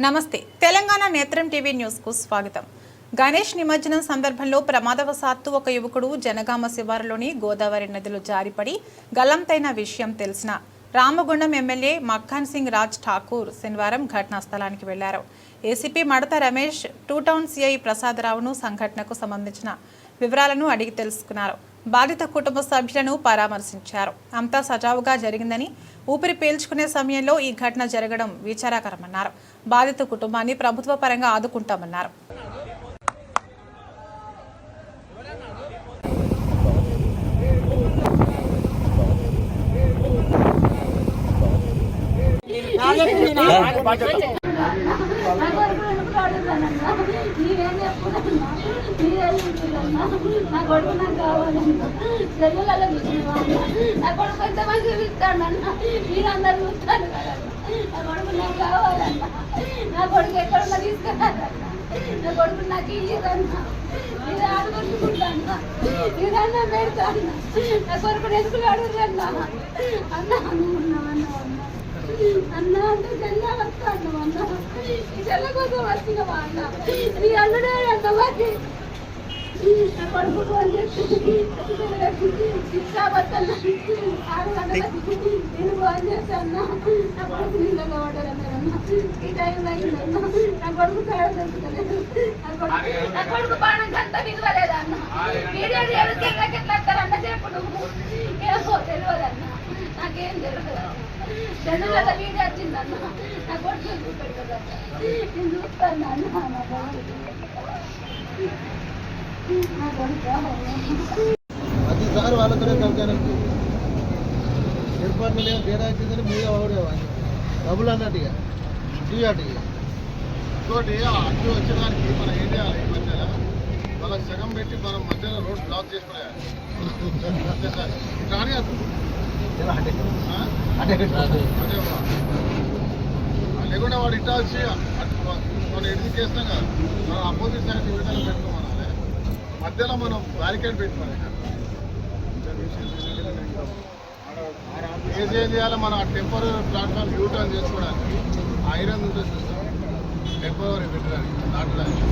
నమస్తే. తెలంగాణ నేత్రం టీవీ న్యూస్కు స్వాగతం. గణేష్ నిమజ్జనం సందర్భంలో ప్రమాదవశాత్తు ఒక యువకుడు జనగామ శివారులోని గోదావరి నదిలో జారిపడి గల్లంతైన విషయం తెలిసిన రామగుండం ఎమ్మెల్యే మక్ఖాన్ సింగ్ రాజ్ ఠాకూర్ శనివారం ఘటనా స్థలానికి వెళ్ళారు. ACP Madata Ramesh two town CI ప్రసాదరావును సంఘటనకు సంబంధించిన వివరాలను అడిగి తెలుసుకున్నారు. బాధిత కుటుంబ సభ్యులను పరామర్శించారు. అంతా సజావుగా జరిగిందని ఊపిరి పీల్చుకునే సమయంలో ఈ ఘటన జరగడం విచారకరమన్నారు. బాధిత కుటుంబాన్ని ప్రభుత్వ పరంగా ఆదుకుంటామన్నారు. నా కొడుకు నాకు కావాలన్నా సెల్లులలో చూసినవా నా కొడుకు ఎంతమంది చూస్తాడన్నా మీరందరూ చూస్తాను కదన్నా నా కొడుకు నాకు కావాలన్నా నా కొడుకు ఎక్కడ ఉన్నా తీసుకురారన్నా నా కొడుకు నాకు ఇయ్యదన్నా. ఇది ఆడుకుంటుకుంటాను ఇదన్నా పెడతాను నా కొడుకు ఎదుగులు అడుగురన్నా అన్న? అన్న అన్న అన్న అంటే జల్ల వస్తాను అన్న. ఈ తెల్ల కోసం వస్తున్నావా అన్న నీ అన్నడే అన్న కొడుకు నా కొడుకు ఈ టైంలో నా కొడుకు నా కొడుకు నా కొడుకు బాణం కంత విలువలేదన్న వీడియో చేస్తే ఎట్లా చెప్పు నువ్వు ఏమో తెలియదన్న నాకేం తెలియదు జనుల మీడియా వచ్చిందన్న నా కొడుకు చూపెట్టదన్న నేను చూస్తాను అన్న కొడుకు నా కొడుకు ప్రతిసారి వాళ్ళతోనే తగ్గడానికి ఏర్పాట్లు లేవు తేడా వచ్చిందని మీద వాడేవా డబ్బులు అన్నట్టు ఇక. ఇటు అటు ఇక. ఇంకోటి అడ్డు వచ్చేదానికి మనం ఏం చేయాలి ఈ మధ్యలో వాళ్ళకి సగం పెట్టి మనం మధ్యలో రోడ్ బ్లాక్ చేసుకునేయాలి. కానీ అది లేకుండా వాడు ఇట్టా వచ్చి అటు మనం ఎడికి చేస్తాం కదా. మనం అపోజిట్ మధ్యలో మనం బ్యారికేడ్ పెట్టుకోవాలి ఏం చేయాలి? మనం ఆ టెంపరీ ప్లాట్ఫామ్ యూ టర్న్ చేసుకోవడానికి ఐరన్ ఉంటుంది చూస్తాం. టెంపరీ పెట్టడానికి దాటడానికి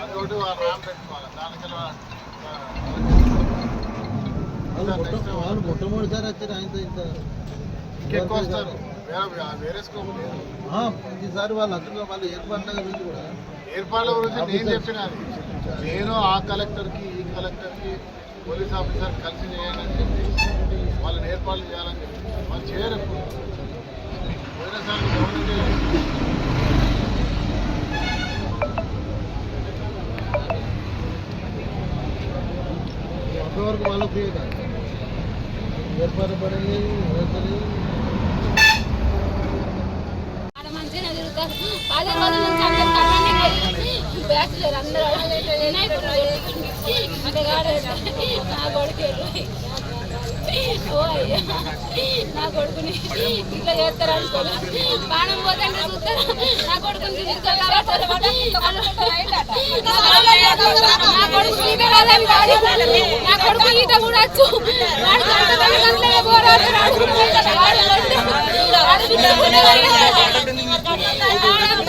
అదొకటి ర్యామ్ పెట్టుకోవాలి. మొట్టమొదటిసారి వచ్చారు ఆయనతో ఇంత ఇంకెక్కువ వస్తారు. ప్రతిసారి వాళ్ళు అందులో వాళ్ళు ఏర్పాట్ల గురించి కూడా. ఏర్పాట్ల గురించి నేను చెప్పినది నేను ఆ కలెక్టర్కి ఈ కలెక్టర్కి పోలీస్ ఆఫీసర్ కలిసి చేయాలని చెప్పి వాళ్ళని ఏర్పాట్లు చేయాలని చెప్పి వాళ్ళు చేయరు. పోయినసారి గవర్నమెంట్ అంతవరకు వాళ్ళు ఫ్రీ కాదు ఏర్పాటు పడలేదు వ్యవస్థ లేదు ఆడ మంచిగా తిరుగుతారు పదే నుంచి అందరు కమాండింగ్ బ్యాచులర్ అందరూ నా కొడుకు నా కొడుకుని ఇట్లా చేస్తారు బాణం పోతే చూస్తారు నా కొడుకుని తీసుకెళ్ళాలి నా కొడుకు ఈత రాదని కాదు. నా కొడుకు ఈత కూడా వచ్చు వాడు గంటలే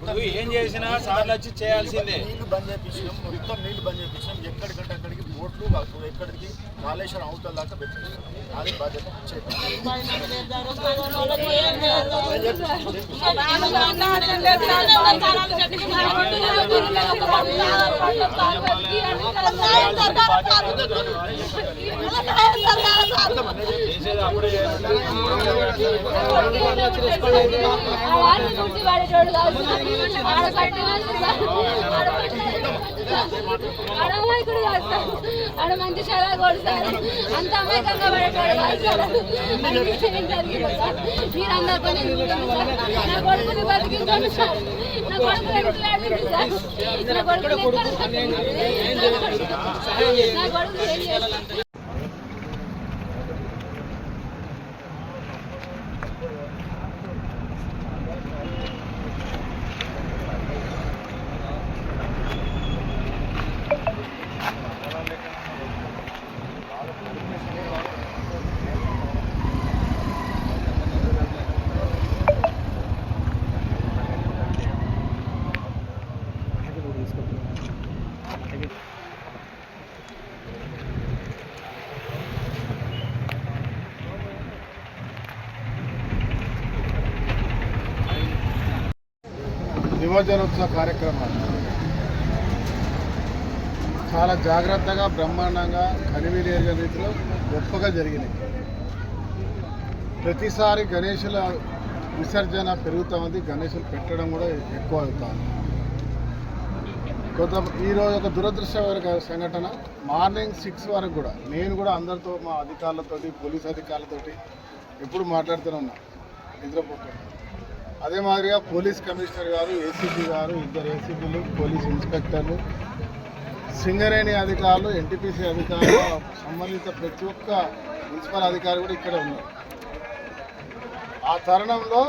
నువ్వు ఏం చేసినా సార్లు వచ్చి చేయాల్సిందే నీళ్ళు బంద్ చేపించినాం మొత్తం నీళ్ళు బంద్ చేపించినాం ఎక్కడికంటే అక్కడికి బోట్లు ఎక్కడికి కాళేశ్వరం అవతల దాకా పెట్టించాం అది బాధ్యత చేసేది అప్పుడే చేయాలి. కాదు ఆడ సార్ ఆడ మంచి చాలా కొడతారు అంత అమాయకంగా పడతాడు కాదు సార్ మీరు అందరు పని నా కొడుకుని బతికించండి సార్ నా కొడుకు ఎట్లాడింది సార్ నా కొడుకుని నా కొడుకు ఏం యువజనోత్సవ కార్యక్రమాలు. చాలా జాగ్రత్తగా బ్రహ్మాండంగా కనివిలేని రీతిలో గొప్పగా జరిగినాయి. ప్రతిసారి గణేషుల విసర్జన పెరుగుతూ ఉంది. గణేషులు పెట్టడం కూడా ఎక్కువ అవుతుంది కొంత ఈరోజు ఒక దురదృష్టమైన సంఘటన. మార్నింగ్ సిక్స్ వరకు కూడా నేను కూడా అందరితో మా అధికారులతోటి పోలీస్ అధికారులతోటి ఎప్పుడు మాట్లాడుతూనే ఉన్నా. నిద్రపోతున్నాను అదే మాదిరిగా పోలీస్ కమిషనర్ గారు ఏసీపీ గారు ఇద్దరు ఏసీపీలు పోలీస్ ఇన్స్పెక్టర్లు సింగరేణి అధికారులు ఎన్టీపీసీ అధికారులు సంబంధిత ప్రతి ఒక్క మున్సిపల్ అధికారి కూడా ఇక్కడ ఉన్నారు. ఆ తరుణంలో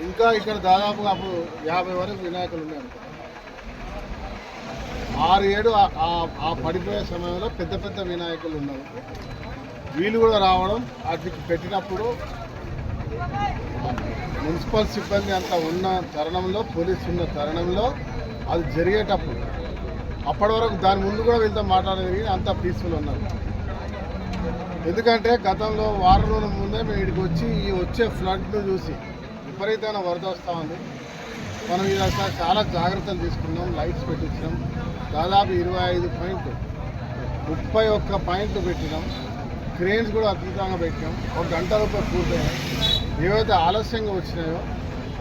ఇంకా ఇక్కడ దాదాపుగా అప్పుడు యాభై వరకు వినాయకులు ఉన్నాయి ఆరు ఏడు ఆ- ఆ పడిపోయే సమయంలో పెద్ద పెద్ద వినాయకులు ఉన్నారు. వీళ్ళు కూడా రావడం వాటికి పెట్టినప్పుడు మున్సిపల్ సిబ్బంది అంతా ఉన్న తరుణంలో పోలీసు ఉన్న తరుణంలో అది జరిగేటప్పుడు అప్పటి వరకు దాని ముందు కూడా వీళ్ళతో మాట్లాడేది అంతా పీస్ఫుల్ ఉన్నారు. ఎందుకంటే గతంలో వారం రోజుల ముందే మేము ఇక్కడికి వచ్చి ఈ వచ్చే ఫ్లడ్ను చూసి విపరీతమైన వరద వస్తూ ఉంది. మనం ఇది చాలా జాగ్రత్తలు తీసుకున్నాం లైట్స్ పెట్టించినాం. దాదాపు ఇరవై ఐదు పాయింట్లు ముప్పై ఒక్క పాయింట్లు పెట్టినాం. క్రేన్స్ కూడా అద్భుతంగా పెట్టినాం. ఒక గంట రూపాయలు పూర్తయినాయి. ఏవైతే ఆలస్యంగా వచ్చినాయో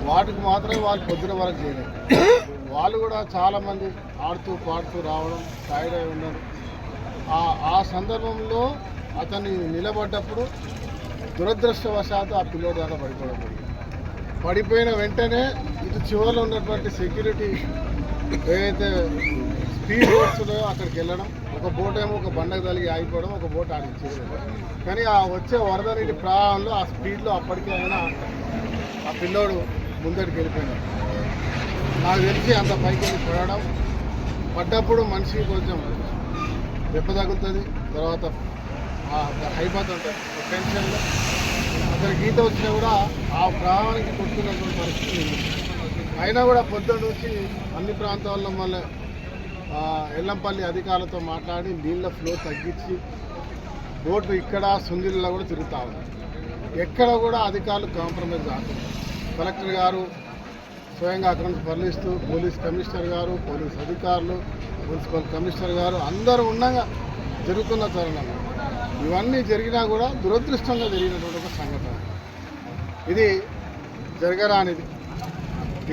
వాటికి మాత్రమే వాళ్ళు పొద్దున వరకు చేయలేదు. వాళ్ళు కూడా చాలామంది ఆడుతూ పాడుతూ రావడం టైర్డ్ అయి ఉన్నారు. ఆ ఆ సందర్భంలో అతన్ని నిలబడ్డప్పుడు దురదృష్టవశాత్తు ఆ పిల్లోడు దాకా పడిపోవడం పడిపోయిన వెంటనే ఇటు చివరిలో ఉన్నటువంటి సెక్యూరిటీ ఏదైతే స్పీడ్ బోట్స్ ఉన్నాయో అక్కడికి వెళ్ళడం ఒక బోట్ ఏమో ఒక బండకు తలిగి ఆగిపోవడం ఒక బోట్ ఆడిచ్చేది కానీ ఆ వచ్చే వరద నీటి ప్రవాహంలో ఆ స్పీడ్లో అప్పటికే అయినా ఆ పిల్లోడు ముందడికి వెళ్ళిపోయినాడు నాకు తెలిసి అంత పైకి వెళ్ళి పడడం పడ్డప్పుడు మనిషికి కొంచెం దెబ్బ తగులుతుంది తర్వాత హైపోతూ ఉంటుంది టెన్షన్లో అతనికి గీత వచ్చినా కూడా ఆ ప్రవాహానికి కొట్టుకున్నటువంటి పరిస్థితి ఉంది. అయినా కూడా పొద్దున్న నుంచి అన్ని ప్రాంతాల్లో మళ్ళీ ఎల్లంపల్లి అధికారులతో మాట్లాడి నీళ్ళ ఫ్లో తగ్గించి బోట్లు ఇక్కడ సుందిల్లో కూడా తిరుగుతూ ఉంది. ఎక్కడ కూడా అధికారులు కాంప్రమైజ్ కాకుండా కలెక్టర్ గారు స్వయంగా అక్కడ నుంచి పరిలిస్తూ పోలీస్ కమిషనర్ గారు పోలీస్ అధికారులు మున్సిపల్ కమిషనర్ గారు అందరూ ఉండగా జరుగుతున్న తరుణం ఇవన్నీ జరిగినా కూడా దురదృష్టంగా జరిగినటువంటి ఒక సంఘటన. ఇది జరగరానిది.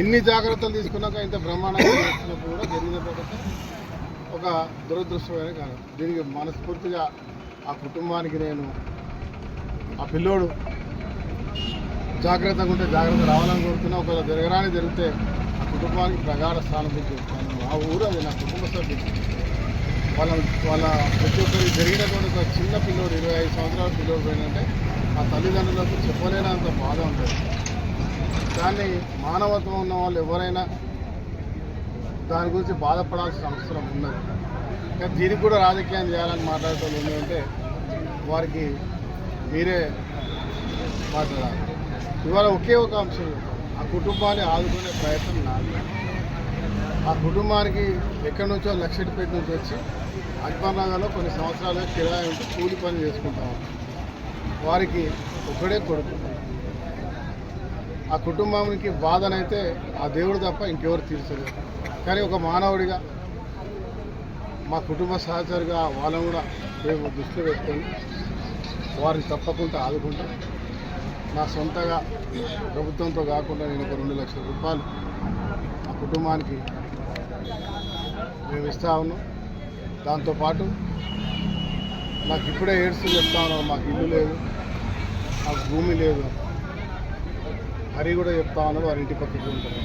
ఇన్ని జాగ్రత్తలు తీసుకున్నాక ఇంత బ్రహ్మాండంగా చేస్తున్నప్పుడు కూడా జరిగినటువంటి ఒక దురదృష్టమైన కారణం. దీనికి మనస్ఫూర్తిగా ఆ కుటుంబానికి నేను ఆ పిల్లోడు జాగ్రత్తగా ఉంటే జాగ్రత్త రావాలని కోరుతున్నా. ఒకవేళ జరగరాని జరిగితే ఆ కుటుంబానికి ప్రగాఢ స్థానం చెప్తాను ఆ ఊరు అది నా కుటుంబ సభ్యులు వాళ్ళ వాళ్ళ ప్రతి ఒక్కరికి జరిగినటువంటి ఒక చిన్న పిల్లోడు ఇరవై ఐదు సంవత్సరాల పిల్లోడు పోయినంటే ఆ తల్లిదండ్రులకు చెప్పలేనంత బాధ ఉంటుంది కానీ మానవత్వం ఉన్న వాళ్ళు ఎవరైనా దాని గురించి బాధపడాల్సిన అవసరం ఉన్నది. కానీ దీనికి కూడా రాజకీయం చేయాలని మాట్లాడటం ఏంటంటే వారికి మీరే మాట్లాడాలి. ఇవాళ ఒకే ఒక అంశం. ఆ కుటుంబాన్ని ఆదుకునే ప్రయత్నం నాది. ఆ కుటుంబానికి ఎక్కడి నుంచో లక్షటిపేట నుంచి వచ్చి అక్బర్ నగర్లో కొన్ని సంవత్సరాలుగా కిరాయి ఉంటే కూలి పని చేసుకుంటాం వారికి ఒకడే కొడుకు. ఆ కుటుంబానికి బాధనైతే ఆ దేవుడు తప్ప ఇంకెవరు తీర్చలేదు కానీ ఒక మానవుడిగా మా కుటుంబ సహచరుగా వాళ్ళని కూడా మేము దృష్టిలో పెట్టుకొని వారిని తప్పకుండా ఆదుకుంటాం నా సొంతగా ప్రభుత్వంతో కాకుండా నేను ఒక రెండు లక్షల రూపాయలు ఆ కుటుంబానికి మేము ఇస్తా ఉన్నాం. దాంతోపాటు నాకు ఇప్పుడే ఏడుస్తూ చెప్తా ఉన్నాం మాకు ఇల్లు లేదు మాకు భూమి లేదు. హరి కూడా చెప్తా ఉన్నాడు వారి ఇంటి పక్కకి ఉంటారు.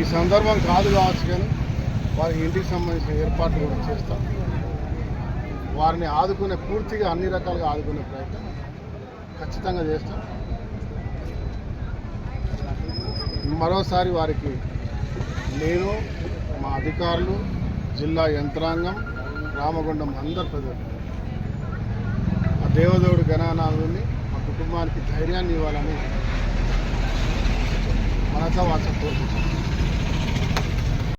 ఈ సందర్భం కాదు కావచ్చు కానీ వారి ఇంటికి సంబంధించిన ఏర్పాట్లు కూడా చేస్తాం. వారిని ఆదుకునే పూర్తిగా అన్ని రకాలుగా ఆదుకునే ప్రయత్నం ఖచ్చితంగా చేస్తాం. మరోసారి వారికి నేను మా అధికారులు జిల్లా యంత్రాంగం రామగుండం అందరి ప్రజలు ఆ దేవదేవుడు గణానాథుని కుటుంబానికి ధైర్యాన్ని ఇవ్వాలని మనసా వాచ కోరుకుంటున్నాను